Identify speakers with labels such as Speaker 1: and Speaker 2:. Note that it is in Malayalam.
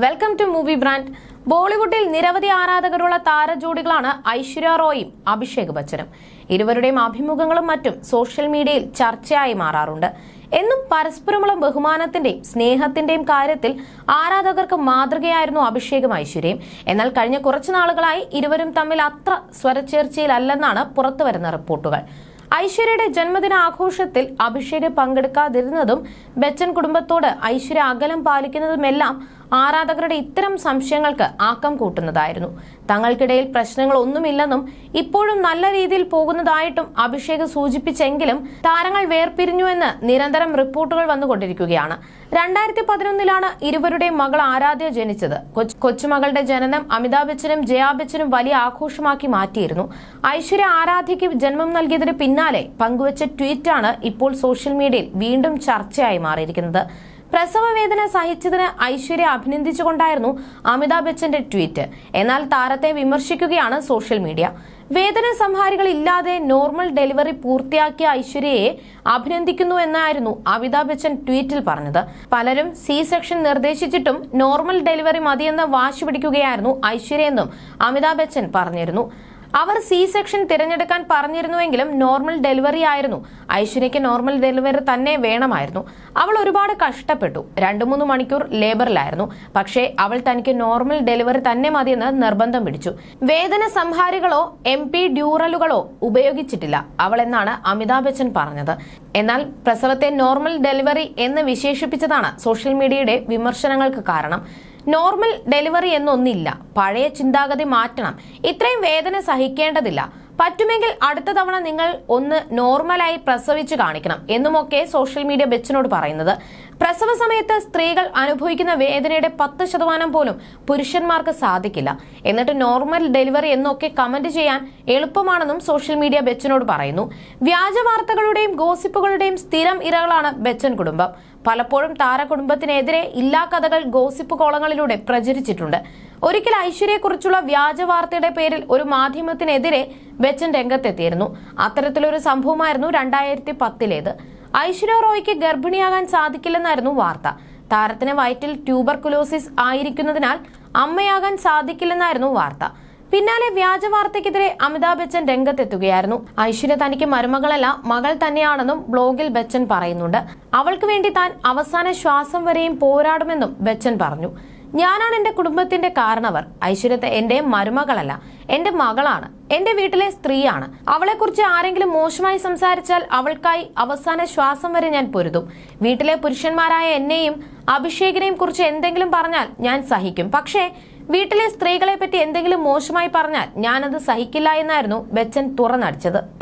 Speaker 1: വെൽക്കം ടു മൂവി ബ്രാൻഡ് ബോളിവുഡിൽ നിരവധി ആരാധകരുള്ള താരജോഡികളാണ് ഐശ്വര്യ റോയും അഭിഷേക് ബച്ചനും. ഇരുവരുടെയും അഭിമുഖങ്ങളും മറ്റും സോഷ്യൽ മീഡിയയിൽ ചർച്ചയായി മാറാറുണ്ട്. എന്നും പരസ്പരമുള്ള ബഹുമാനത്തിന്റെയും സ്നേഹത്തിന്റെയും കാര്യത്തിൽ ആരാധകർക്ക് മാതൃകയായിരുന്നു അഭിഷേകും ഐശ്വര്യയും. എന്നാൽ കഴിഞ്ഞ കുറച്ചു നാളുകളായി ഇരുവരും തമ്മിൽ അത്ര സ്വരച്ചേർച്ചയിലല്ലെന്നാണ് പുറത്തുവരുന്ന റിപ്പോർട്ടുകൾ. ഐശ്വര്യയുടെ ജന്മദിന ആഘോഷത്തിൽ അഭിഷേക് പങ്കെടുക്കാതിരുന്നതും ബച്ചൻ കുടുംബത്തോട് ഐശ്വര്യ അകലം പാലിക്കുന്നതുമെല്ലാം ആരാധകരുടെ ഇത്തരം സംശയങ്ങൾക്ക് ആക്കം കൂട്ടുന്നതായിരുന്നു. തങ്ങൾക്കിടയിൽ പ്രശ്നങ്ങളൊന്നുമില്ലെന്നും ഇപ്പോഴും നല്ല രീതിയിൽ പോകുന്നതായിട്ടും അഭിഷേക് സൂചിപ്പിച്ചെങ്കിലും താരങ്ങൾ വേർപിരിഞ്ഞുവെന്ന് നിരന്തരം റിപ്പോർട്ടുകൾ വന്നുകൊണ്ടിരിക്കുകയാണ്. രണ്ടായിരത്തി പതിനൊന്നിലാണ് ഇരുവരുടെയും മകൾ ആരാധ്യ ജനിച്ചത്. കൊച്ച് കൊച്ചുമകളുടെ ജനനം അമിതാഭ് ബച്ചനും ജയാ ബച്ചനും വലിയ ആഘോഷമാക്കി മാറ്റിയിരുന്നു. ഐശ്വര്യ ആരാധ്യയ്ക്ക് ജന്മം നൽകിയതിന് പിന്നാലെ പങ്കുവച്ച ട്വീറ്റാണ് ഇപ്പോൾ സോഷ്യൽ മീഡിയയിൽ വീണ്ടും ചർച്ചയായി മാറിയിരിക്കുന്നത്. പ്രസവ വേദന സഹിച്ചതിന് ഐശ്വര്യ അഭിനന്ദിച്ചുകൊണ്ടായിരുന്നു അമിതാഭ് ബച്ചന്റെ ട്വീറ്റ്. എന്നാൽ താരത്തെ വിമർശിക്കുകയാണ് സോഷ്യൽ മീഡിയ. വേദന സംഹാരികൾ ഇല്ലാതെ നോർമൽ ഡെലിവറി പൂർത്തിയാക്കിയ ഐശ്വര്യയെ അഭിനന്ദിക്കുന്നു എന്നായിരുന്നു അമിതാഭ് ബച്ചൻ ട്വീറ്റിൽ പറഞ്ഞത്. പലരും സി സെക്ഷൻ നിർദ്ദേശിച്ചിട്ടും നോർമൽ ഡെലിവറി മതിയെന്ന് വാശി പിടിക്കുകയായിരുന്നു ഐശ്വര്യ എന്നും അമിതാഭ് ബച്ചൻ പറഞ്ഞിരുന്നു. അവർ സി സെക്ഷൻ തിരഞ്ഞെടുക്കാൻ പറഞ്ഞിരുന്നുവെങ്കിലും നോർമൽ ഡെലിവറി ആയിരുന്നു. ഐശ്വര്യയ്ക്ക് നോർമൽ ഡെലിവറി തന്നെ വേണമായിരുന്നു. അവൾ ഒരുപാട് കഷ്ടപ്പെട്ടു. രണ്ടു മൂന്ന് മണിക്കൂർ ലേബറിലായിരുന്നു. പക്ഷേ അവൾ തനിക്ക് നോർമൽ ഡെലിവറി തന്നെ മതിയെന്ന് നിർബന്ധം പിടിച്ചു. വേദന സംഹാരികളോ എം പി ഡ്യൂറലുകളോ ഉപയോഗിച്ചിട്ടില്ല. അവൾ എന്നാണ് അമിതാഭ് ബച്ചൻ പറഞ്ഞത്. എന്നാൽ പ്രസവത്തെ നോർമൽ ഡെലിവറി എന്ന് വിശേഷിപ്പിച്ചതാണ് സോഷ്യൽ മീഡിയയുടെ വിമർശനങ്ങൾക്ക് കാരണം. നോർമൽ ഡെലിവറി എന്നൊന്നില്ല. പഴയ ചിന്താഗതി മാറ്റണം. ഇത്രയും വേദന സഹിക്കേണ്ടതില്ല. പറ്റുമെങ്കിൽ അടുത്ത തവണ നിങ്ങൾ ഒന്ന് നോർമലായി പ്രസവിച്ച് കാണിക്കണം എന്നുമൊക്കെ സോഷ്യൽ മീഡിയ ബെച്ചിനോട് പറയുന്നത്. പ്രസവ സമയത്ത് സ്ത്രീകൾ അനുഭവിക്കുന്ന വേദനയുടെ പത്ത് ശതമാനം പോലും പുരുഷന്മാർക്ക് സാധിക്കില്ല. എന്നിട്ട് നോർമൽ ഡെലിവറി എന്നൊക്കെ കമന്റ് ചെയ്യാൻ എളുപ്പമാണെന്നും സോഷ്യൽ മീഡിയ ബെച്ചിനോട് പറയുന്നു. വ്യാജ വാർത്തകളുടെയും ഗോസിപ്പുകളുടെയും സ്ഥിരം ഇരകളാണ് ബെച്ചൻ കുടുംബം. പലപ്പോഴും താരകുടുംബത്തിനെതിരെ ഇല്ലാ കഥകൾ ഗോസിപ്പ് കോളങ്ങളിലൂടെ പ്രചരിച്ചിട്ടുണ്ട്. ഒരിക്കൽ ഐശ്വര്യയെക്കുറിച്ചുള്ള വ്യാജ വാർത്തയുടെ പേരിൽ ഒരു മാധ്യമത്തിനെതിരെ ബച്ചൻ രംഗത്തെത്തിയിരുന്നു. അത്തരത്തിലൊരു സംഭവമായിരുന്നു രണ്ടായിരത്തി പത്തിലേത് ഐശ്വര്യ റോയ്ക്ക് ഗർഭിണിയാകാൻ സാധിക്കില്ലെന്നായിരുന്നു വാർത്ത. താരത്തിന് വയറ്റിൽ ട്യൂബർകുലോസിസ് ആയിരിക്കുന്നതിനാൽ അമ്മയാകാൻ സാധിക്കില്ലെന്നായിരുന്നു വാർത്ത. പിന്നാലെ വ്യാജ വാർത്തയ്ക്കെതിരെ അമിതാഭ് ബച്ചൻ രംഗത്തെത്തുകയായിരുന്നു. ഐശ്വര്യ തനിക്ക് മരുമകളല്ല മകൾ തന്നെയാണെന്നും ബ്ലോഗിൽ ബച്ചൻ പറയുന്നുണ്ട്. അവൾക്ക് വേണ്ടി താൻ അവസാന ശ്വാസം വരെയും പോരാടുമെന്നും ബച്ചൻ പറഞ്ഞു. ഞാനാണ് എന്റെ കുടുംബത്തിന്റെ കാരണവർ. ഐശ്വര്യത്തെ എന്റെ മരുമകളല്ല. എന്റെ മകളാണ്. എന്റെ വീട്ടിലെ സ്ത്രീയാണ്. അവളെക്കുറിച്ച് ആരെങ്കിലും മോശമായി സംസാരിച്ചാൽ അവൾക്കായി അവസാന ശ്വാസം വരെ ഞാൻ പൊരുതും. വീട്ടിലെ പുരുഷന്മാരായ എന്നെയും അഭിഷേകിനെയും കുറിച്ച് എന്തെങ്കിലും പറഞ്ഞാൽ ഞാൻ സഹിക്കും. പക്ഷേ വീട്ടിലെ സ്ത്രീകളെ പറ്റി എന്തെങ്കിലും മോശമായി പറഞ്ഞാൽ ഞാനത് സഹിക്കില്ല എന്നായിരുന്നു ബച്ചൻ തുറന്നടിച്ചത്.